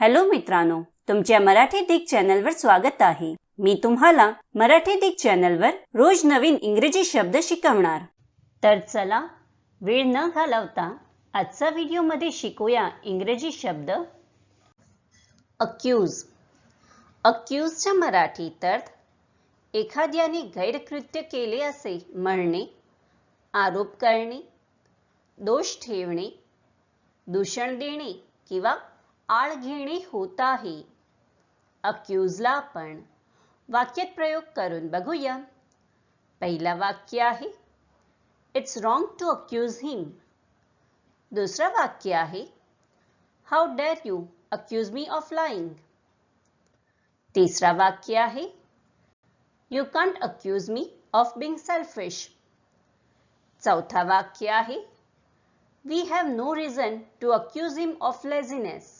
Hello मित्रांनो तुमच्या मराठी दिग चॅनलवर स्वागत आहे. मी तुम्हाला मराठी दिग चॅनलवर रोज नवीन इंग्रजी शब्द शिकवणार. तर चला वेळ न घालवता आजचा व्हिडिओमध्ये शिकूया इंग्रजी शब्द. अक्यूज अक्यूजच्या मराठीत अर्थ एखाद्याने गैरकृत्य केले असे म्हणणे आरोप करणे दोष ठेवणे दूषण देणे किंवा आळ घेणे होत आहे. अक्यूजला आपण वाक्यात प्रयोग करून बघूया. पहिला वाक्य आहे it's wrong to accuse him दुसरं वाक्य आहे how dare you accuse me of lying तिसरा वाक्य आहे you can't accuse me of being selfish चौथा वाक्य आहे we have no reason to accuse him of laziness